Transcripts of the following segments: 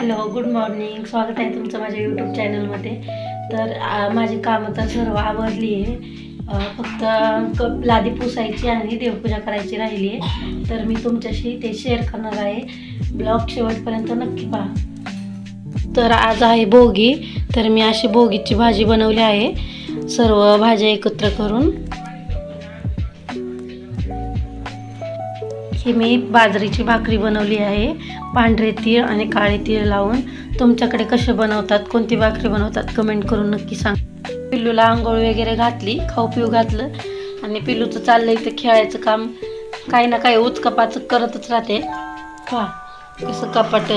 Hello good morning स्वागत आहे तुमचं माझ्या यूट्यूब चॅनलमध्ये तर माझी कामं तर सर्व आवरली आहे. फक्त कप लादी पुसायची आणि देवपूजा करायची राहिली आहे. तर मी तुमच्याशी ते शेअर करणार आहे. ब्लॉग शेवटपर्यंत नक्की पहा. तर आज आहे भोगी. तर मी अशी भोगीची भाजी बनवली आहे. सर्व भाज्या एकत्र करून. ही मी बाजरीची भाकरी बनवली आहे. पांढरे तीळ आणि काळे तीळ लावून. तुमच्याकडे कसे बनवतात कोणती भाकरी बनवतात कमेंट करून नक्की सांग. पिल्लूला आंघोळ वगैरे घातली खाऊ पिऊ घातलं. आणि पिल्लूचं चाललं इथं खेळायचं काम. काही ना काही उचकपाचं करतच राहते. हा कसं कपाट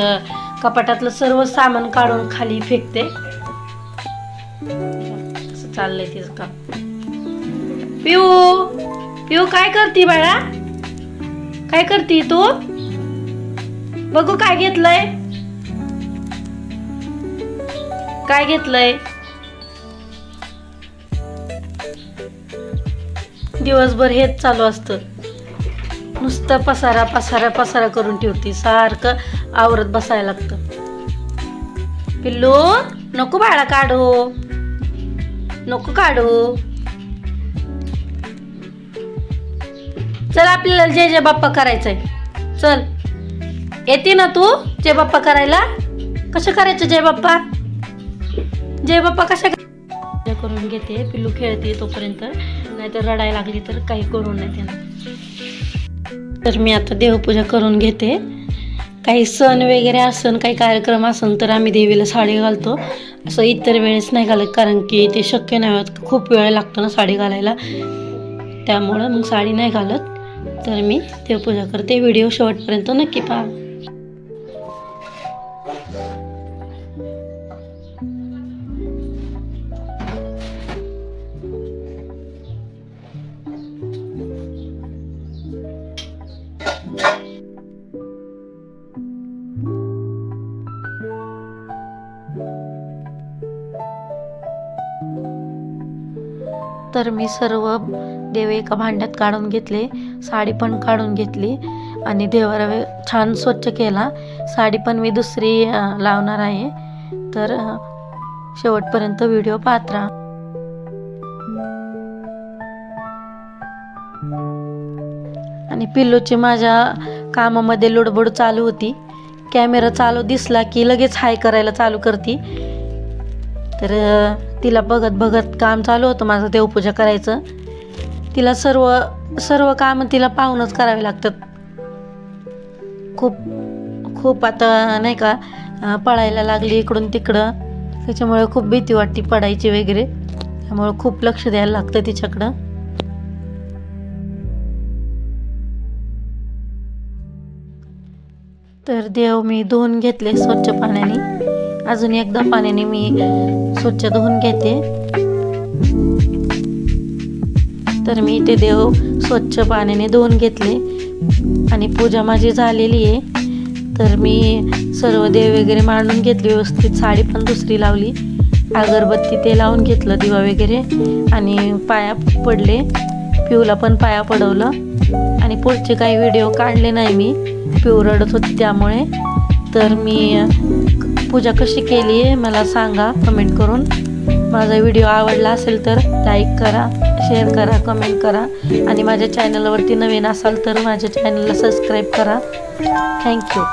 कपाटातलं सर्व सामान काढून खाली फेकते. असं चाललंय तिचं काम. पिऊ पिऊ काय करते बाळा? काय करते तू? बघू काय घेतलंय. काय घेतलंय? दिवसभर हेच चालू असतं. नुसतं पसारा पसारा पसारा करून ठेवते. सारखं आवरत बसायला लागतं. पिल्लू नको बाळा काढू. नको काढू. चल आपल्याला जय जय बाप्पा करायचंय. चल. येते ना तू जय बाप्पा करायला? कसं करायचं जय बाप्पा? जय बाप्पा कशा करून घेते पिल्लू खेळते तोपर्यंत. नाहीतर रडायला लागली तर काही करू नाही त्यांना तर मी आता देवपूजा करून घेते. काही सण वगैरे असन काही कार्यक्रम असन तर आम्ही देवीला साडी घालतो. असं इतर वेळेस नाही घालत कारण की ते शक्य नाही होत. खूप वेळ लागतो ना साडी घालायला. त्यामुळं मग साडी नाही घालत. तर मी देवपूजा करते. व्हिडिओ शेवटपर्यंत नक्की पहा. तर मी सर्व देव एका भांड्यात काढून घेतले साडी पण काढून घेतली आणि देवाला छान स्वच्छ केला. साडी पण मी दुसरी लावणार आहे. तर शेवटपर्यंत व्हिडिओ पाहत राहा. आणि पिल्लूची माझ्या कामामध्ये लुडबुड चालू होती. कॅमेरा चालू दिसला की लगेच हाय करायला चालू करती. तर तिला बघत बघत काम चालू होतं माझं देवपूजा करायचं. तिला सर्व सर्व कामं तिला पाहूनच करावे लागतात. खूप खूप आता नाही का पळायला लागली इकडून तिकडं. त्याच्यामुळे खूप भीती वाटते पडायची वगैरे. त्यामुळे खूप लक्ष द्यायला लागतं तिच्याकडं. तर देव मी धुवून घेतले स्वच्छ पाण्याने. अजून एकदा पाण्याने मी स्वच्छ धुवून घेते. तर मी ते देव स्वच्छ पाण्याने धुवून घेतले. आणि पूजा माझी झालेली आहे. तर मी सर्व देव वगैरे मांडून घेतले व्यवस्थित साडी पण दुसरी लावली. अगरबत्ती ते लावून घेतलं दिवा वगैरे. आणि पाया पडले. पिऊला पण पाया पडवलं. आणि पुढचे काही व्हिडिओ काढले नाही मी. पिऊ रडत होती त्यामुळे. तर मी पूजा कशी केली आहे मला सांगा कमेंट करून. माझा व्हिडिओ आवडला असेल तर लाईक करा शेअर करा कमेंट करा. आणि माझ्या चॅनलवरती नवीन असाल तर माझ्या चॅनलला सबस्क्राईब करा. थँक्यू